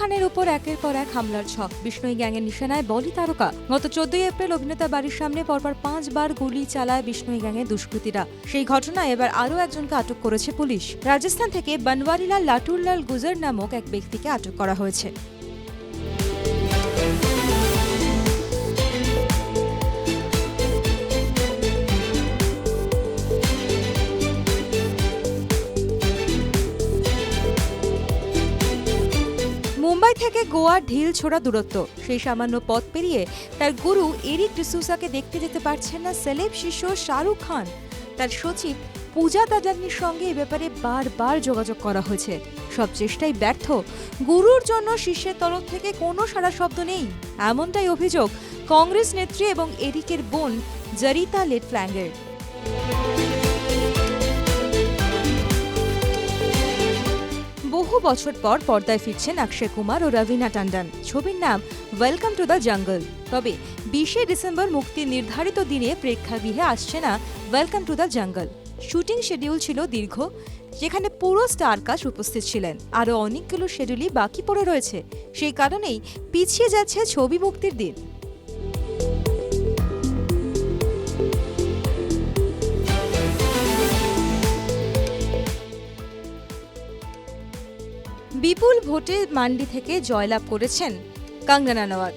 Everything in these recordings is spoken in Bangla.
খানের উপর একের পর এক হামলার ছক। বিষ্ণুই গ্যাংয়ের নিশানায় বলি তারকা। গত চোদ্দই এপ্রিল অভিনেতা বাড়ির সামনে পরপর পাঁচবার গুলি চালায় বিষ্ণুই গ্যাংয়ের দুষ্কৃতীরা। সেই ঘটনায় এবার আরও একজনকে আটক করেছে পুলিশ। রাজস্থান থেকে বনওয়ারিলাল লাটুরলাল গুজর নামক এক ব্যক্তিকে আটক করা হয়েছে। মুম্বাই থেকে গোয়ার ঢিল ছোড়া দূরত্ব। সেই সামান্য পথ পেরিয়ে তার গুরু এরিক ডিসুসাকে দেখতে যেতে পারছেন না সেলেব শিষ্য শাহরুখ খান। তার সচিব পূজা দাদানির সঙ্গে এ ব্যাপারে বারবার যোগাযোগ করা হয়েছে। সব চেষ্টাই ব্যর্থ। গুরুর জন্য শিষ্যের তরফ থেকে কোনো সারা শব্দ নেই। এমনটাই অভিযোগ কংগ্রেস নেত্রী এবং এরিকের বোন জরিতা লেট বছর পর পর্দায় ফিরছেন অক্ষয় কুমার ও রবিনা টান্ডন। ছবির নাম ওয়েলকাম টু দ্য জঙ্গল তবে বিশে ডিসেম্বর মুক্তির নির্ধারিত দিনে প্রেক্ষাগৃহে আসছে না welcome to the jungle shooting schedule ছিল দীর্ঘ, যেখানে পুরো স্টার কাস্ট উপস্থিত ছিলেন। আরও অনেকগুলো শিডিউলই বাকি পড়ে রয়েছে। সেই কারণেই পিছিয়ে যাচ্ছে ছবি মুক্তির দিন। ভোটে মান্ডি থেকে জয়লাভ করেছেন কাঙ্গনা নওয়াজ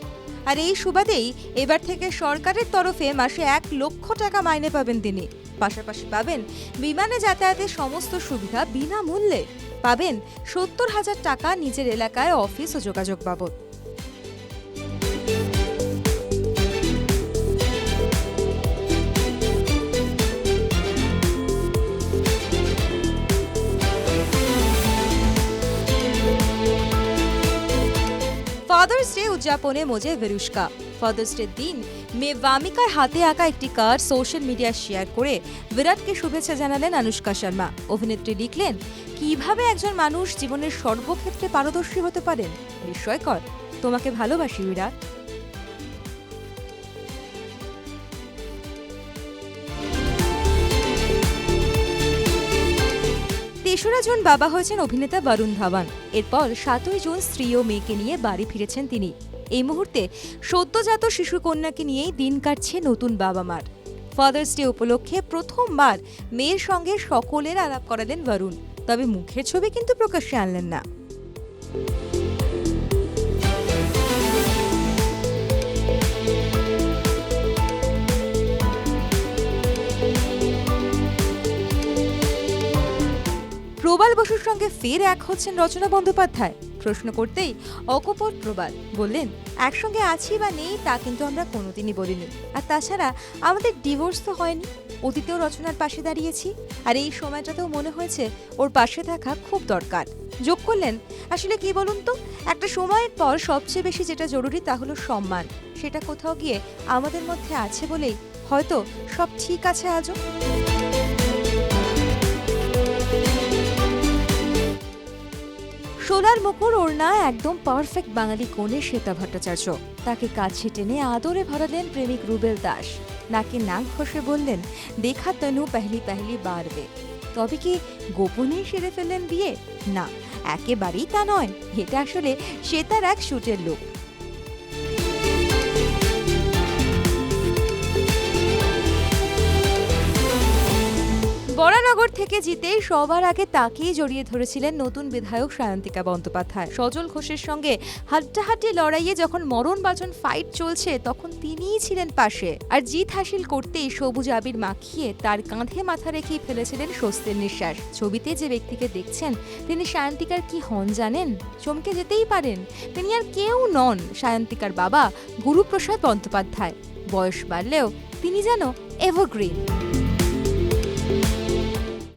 আর এই সুবাদেই এবার থেকে সরকারের তরফে মাসে এক লক্ষ টাকা মাইনে পাবেন তিনি। পাশাপাশি পাবেন বিমানে যাতায়াতের সমস্ত সুবিধা বিনামূল্যে। পাবেন সত্তর হাজার টাকা নিজের এলাকায় অফিস ও যোগাযোগ বাবদ। ফাদার্স ডে উদযাপনে মজে বেরুষ্কা ফাদার্স ডে দিন মেয়ে বামিকার হাতে আঁকা একটি কার্ড সোশ্যাল মিডিয়ায় শেয়ার করে বিরাটকে শুভেচ্ছা জানালেন আনুষ্কা শর্মা। অভিনেত্রী লিখলেন, কীভাবে একজন মানুষ জীবনের সর্বক্ষেত্রে পারদর্শী হতে পারেন? বিস্ময়কর তোমাকে ভালোবাসি, বিরাট। তেসরা জুন বাবা হয়েছেন অভিনেতা বরুণ ধাওয়ান। এরপর সাতই জুন স্ত্রী ও মেয়েকে নিয়ে বাড়ি ফিরেছেন তিনি। এই মুহূর্তে সদ্যজাত শিশু কন্যাকে নিয়েই দিন কাটছে নতুন বাবা মার ফাদার্স ডে উপলক্ষে প্রথমবার মেয়ের সঙ্গে সকলের আলাপ করালেন বরুণ। তবে মুখের ছবি কিন্তু প্রকাশ্যে আনলেন না। সঙ্গে ফের এক হচ্ছেন রচনা বন্দ্যোপাধ্যায়। প্রশ্ন করতেই অকপট প্রবাল বললেন, একসঙ্গে আছি বা নেই, তা কিন্তু আমরা কোনোদিনই বলিনি। আর তাছাড়া আমাদের ডিভোর্স তো হয়নি, অতীতেও রচনার পাশে দাঁড়িয়েছি, আর এই সময়টাতেও মনে হয়েছে ওর পাশে থাকা খুব দরকার। যোগ করলেন, আসলে কি বলুন তো, একটা সময়ের পর সবচেয়ে বেশি যেটা জরুরি তা হলো সম্মান। সেটা কোথাও গিয়ে আমাদের মধ্যে আছে বলেই হয়তো সব ঠিক আছে আজও। সোনার মুকুর ওড়না একদম পারফেক্ট বাঙালি কোণে শ্বেতা ভট্টাচার্য। তাকে কাছে টেনে আদরে ভরালেন প্রেমিক রুবেল দাস। নাকি নাক ঘষে বললেন, দেখা তনু, পেহলি পেহলি বাড়বে। তবে কি গোপনে সেরে ফেললেন বিয়ে? না, একেবারেই তা নয়। এটা আসলে শ্বেতার এক শ্যুটের লোক। বরানগর থেকে জিতে সবার আগে তাকেই জড়িয়ে ধরেছিলেন নতুন বিধায়ক সায়ন্তিকা বন্দ্যোপাধ্যায়। সজল ঘোষের সঙ্গে হাড্ডাহাড্ডি লড়াইয়ে যখন মরণ বাজন ফাইট চলছে, তখন তিনিই ছিলেন পাশে। আর জিত হাসিল করতেই সবুজ আবির মাখিয়ে তার কাঁধে মাথা রেখেই ফেলেছিলেন স্বস্তির নিঃশ্বাস। ছবিতে যে ব্যক্তিকে দেখছেন, তিনি সায়ন্তিকার কি হন জানেন? চমকে যেতেই পারেন, তিনি আর কেউ নন সায়ন্তিকার বাবা গুরুপ্রসাদ বন্দ্যোপাধ্যায়। বয়স বাড়লেও তিনি যেন এভারগ্রিন